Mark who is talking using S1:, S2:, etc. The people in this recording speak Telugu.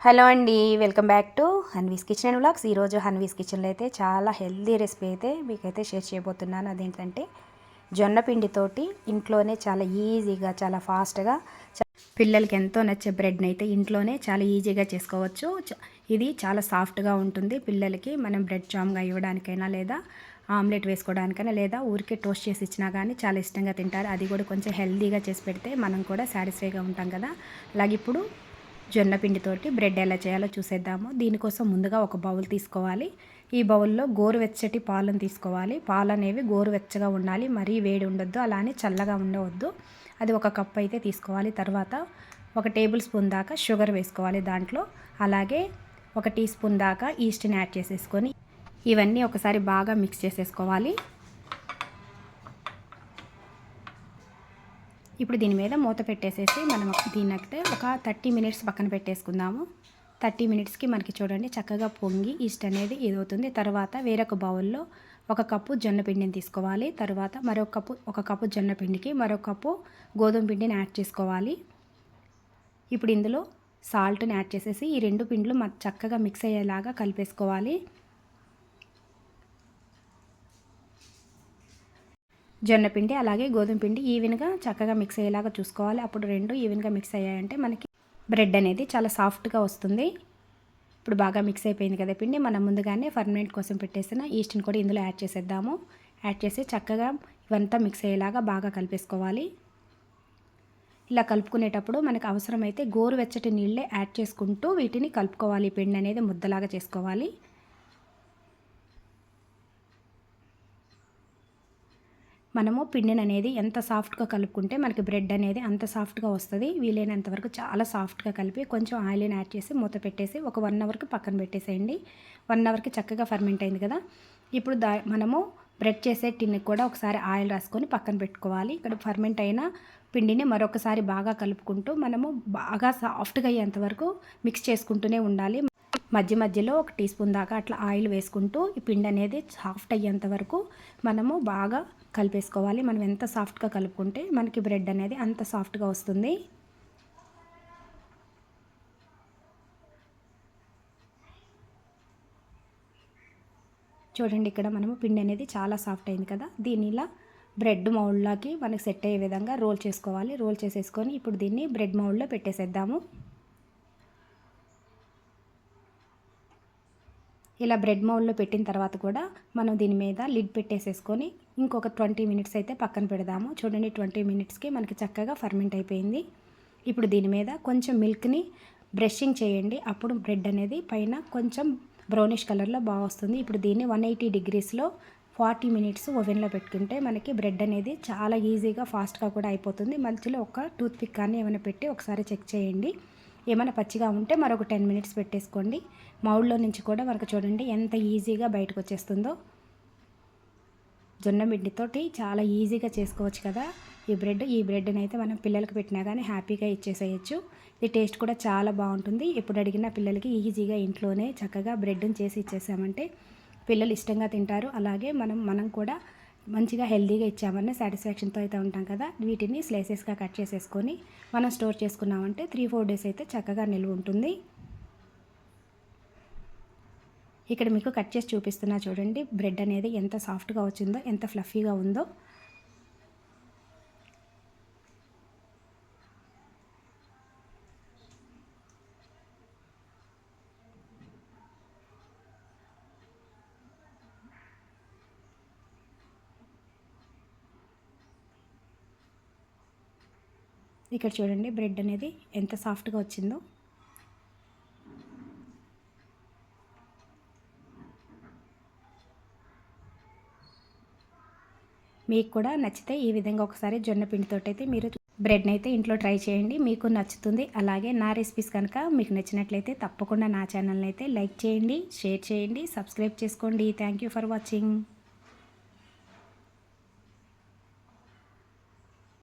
S1: హలో అండి welcome back to Hanvi's kitchen and blogs ఈరోజు హన్వీస్ కిచెన్లో అయితే చాలా హెల్దీ రెసిపీ అయితే మీకైతే షేర్ చేయబోతున్నాను. అదేంటంటే జొన్న పిండితోటి ఇంట్లోనే చాలా ఈజీగా చాలా ఫాస్ట్గా పిల్లలకి ఎంతో నచ్చే బ్రెడ్ని అయితే ఇంట్లోనే చాలా ఈజీగా చేసుకోవచ్చు. ఇది చాలా సాఫ్ట్గా ఉంటుంది పిల్లలకి. మనం బ్రెడ్ జామ్గా ఇవ్వడానికైనా లేదా ఆమ్లెట్ వేసుకోవడానికైనా లేదా ఊరికే టోస్ట్ చేసి ఇచ్చినా కానీ చాలా ఇష్టంగా తింటారు. అది కూడా కొంచెం హెల్దీగా చేసి పెడితే మనం కూడా సాటిస్ఫైగా ఉంటాం కదా. అలాగే ఇప్పుడు జొన్న పిండితోటి బ్రెడ్ ఎలా చేయాలో చూసేద్దాము. దీనికోసం ముందుగా ఒక బౌల్ తీసుకోవాలి. ఈ బౌల్లో గోరువెచ్చటి పాలను తీసుకోవాలి. పాలు అనేవి గోరువెచ్చగా ఉండాలి మరీ వేడి ఉండొద్దు అలానే చల్లగా ఉండవద్దు. అది ఒక కప్ అయితే తీసుకోవాలి. తర్వాత ఒక టేబుల్ స్పూన్ దాకా షుగర్ వేసుకోవాలి దాంట్లో. అలాగే ఒక టీ స్పూన్ దాకా ఈస్ట్ని యాడ్ చేసేసుకొని ఇవన్నీ ఒకసారి బాగా మిక్స్ చేసేసుకోవాలి. ఇప్పుడు దీని మీద మూత పెట్టేసేసి మనం దీన్నైతే ఒక థర్టీ మినిట్స్ పక్కన పెట్టేసుకుందాము. థర్టీ మినిట్స్కి మనకి చూడండి చక్కగా పొంగి ఈస్ట్ అనేది ఇదవుతుంది. తర్వాత వేరొక బౌల్లో ఒక కప్పు జొన్న పిండిని తీసుకోవాలి. తర్వాత మరొక కప్పు ఒక కప్పు జొన్న పిండికి మరొక కప్పు గోధుమ పిండిని యాడ్ చేసుకోవాలి. ఇప్పుడు ఇందులో సాల్ట్ని యాడ్ చేసేసి ఈ రెండు పిండ్లు చక్కగా మిక్స్ అయ్యేలాగా కలిపేసుకోవాలి. జొన్న పిండి అలాగే గోధుమ పిండి ఈవెన్గా చక్కగా మిక్స్ అయ్యేలాగా చూసుకోవాలి. అప్పుడు రెండు ఈవెన్గా మిక్స్ అయ్యాయంటే మనకి బ్రెడ్ అనేది చాలా సాఫ్ట్గా వస్తుంది. ఇప్పుడు బాగా మిక్స్ అయిపోయింది కదా పిండి. మనం ముందుగానే ఫర్మినెంట్ కోసం పెట్టేసిన ఈస్ట్ని కూడా ఇందులో యాడ్ చేసేద్దాము. యాడ్ చేసి చక్కగా ఇవంతా మిక్స్ అయ్యేలాగా బాగా కలిపేసుకోవాలి. ఇలా కలుపుకునేటప్పుడు మనకు అవసరమైతే గోరువెచ్చటి నీళ్ళే యాడ్ చేసుకుంటూ వీటిని కలుపుకోవాలి. పిండి అనేది ముద్దలాగా చేసుకోవాలి. మనము పిండిని అనేది ఎంత సాఫ్ట్గా కలుపుకుంటే మనకి బ్రెడ్ అనేది అంత సాఫ్ట్గా వస్తుంది. వీలైనంత వరకు చాలా సాఫ్ట్గా కలిపి కొంచెం ఆయిల్ని యాడ్ చేసి మూత పెట్టేసి ఒక వన్ అవర్కి పక్కన పెట్టేసేయండి. వన్ అవర్కి చక్కగా ఫర్మెంట్ అయింది కదా. ఇప్పుడు దా మనము బ్రెడ్ చేసే టిన్కి కూడా ఒకసారి ఆయిల్ రాసుకొని పక్కన పెట్టుకోవాలి. ఇక్కడ ఫర్మెంట్ అయిన పిండిని మరొకసారి బాగా కలుపుకుంటూ మనము బాగా సాఫ్ట్గా అయ్యేంత వరకు మిక్స్ చేసుకుంటూనే ఉండాలి. మధ్య మధ్యలో ఒక టీ స్పూన్ దాకా అట్లా ఆయిల్ వేసుకుంటూ ఈ పిండి అనేది సాఫ్ట్ అయ్యేంత వరకు మనము బాగా కలిపేసుకోవాలి. మనం ఎంత సాఫ్ట్గా కలుపుకుంటే మనకి బ్రెడ్ అనేది అంత సాఫ్ట్గా వస్తుంది. చూడండి ఇక్కడ మనము పిండి అనేది చాలా సాఫ్ట్ అయింది కదా. దీనిలా బ్రెడ్ మౌల్డ్లోకి మనకి సెట్ అయ్యే విధంగా రోల్ చేసుకోవాలి. రోల్ చేసేసుకొని ఇప్పుడు దీన్ని బ్రెడ్ మౌల్డ్లో పెట్టేసేద్దాము. ఇలా బ్రెడ్ మౌల్లో పెట్టిన తర్వాత కూడా మనం దీని మీద లిడ్ పెట్టేసేసుకొని ఇంకొక ట్వంటీ మినిట్స్ అయితే పక్కన పెడదాము. చూడండి ట్వంటీ మినిట్స్కి మనకి చక్కగా ఫర్మెంట్ అయిపోయింది. ఇప్పుడు దీని మీద కొంచెం మిల్క్ని బ్రషింగ్ చేయండి. అప్పుడు బ్రెడ్ అనేది పైన కొంచెం బ్రౌనిష్ కలర్లో బాగా వస్తుంది. ఇప్పుడు దీన్ని వన్ ఎయిటీ డిగ్రీస్లో ఫార్టీ మినిట్స్ ఓవెన్లో పెట్టుకుంటే మనకి బ్రెడ్ అనేది చాలా ఈజీగా ఫాస్ట్గా కూడా అయిపోతుంది. మధ్యలో ఒక టూత్ పిక్ కానీ ఏమైనా పెట్టి ఒకసారి చెక్ చేయండి. ఏమైనా పచ్చిగా ఉంటే మరొక టెన్ మినిట్స్ పెట్టేసుకోండి. మౌడ్లో నుంచి కూడా మనకు చూడండి ఎంత ఈజీగా బయటకు వచ్చేస్తుందో. జొన్న పిండితోటి చాలా ఈజీగా చేసుకోవచ్చు కదా. ఈ బ్రెడ్ ఈ బ్రెడ్ని అయితే మనం పిల్లలకి పెట్టినా కానీ హ్యాపీగా ఇచ్చేసేయచ్చు. ఇది టేస్ట్ కూడా చాలా బాగుంటుంది. ఎప్పుడు అడిగినా పిల్లలకి ఈజీగా ఇంట్లోనే చక్కగా బ్రెడ్ని చేసి ఇచ్చేసామంటే పిల్లలు ఇష్టంగా తింటారు. అలాగే మనం మనం కూడా మంచిగా హెల్దీగా ఇచ్చామని సాటిస్ఫాక్షన్తో అయితే ఉంటాం కదా. వీటిని స్లైసెస్గా కట్ చేసేసుకొని మనం స్టోర్ చేసుకున్నామంటే త్రీ ఫోర్ డేస్ అయితే చక్కగా నిల్వ ఉంటుంది. ఇక్కడ మీకు కట్ చేసి చూపిస్తున్నా చూడండి. బ్రెడ్ అనేది ఎంత సాఫ్ట్గా వచ్చిందో ఎంత ఫ్లఫీగా ఉందో. ఇక్కడ చూడండి బ్రెడ్ అనేది ఎంత సాఫ్ట్గా వచ్చిందో. మీకు కూడా నచ్చితే ఈ విధంగా ఒకసారి జొన్న పిండితో అయితే మీరు బ్రెడ్ని అయితే ఇంట్లో ట్రై చేయండి. మీకు నచ్చుతుంది. అలాగే నా రెసిపీస్ కనుక మీకు నచ్చినట్లయితే తప్పకుండా నా ఛానల్ని అయితే లైక్ చేయండి షేర్ చేయండి సబ్స్క్రైబ్ చేసుకోండి. Thank for watching.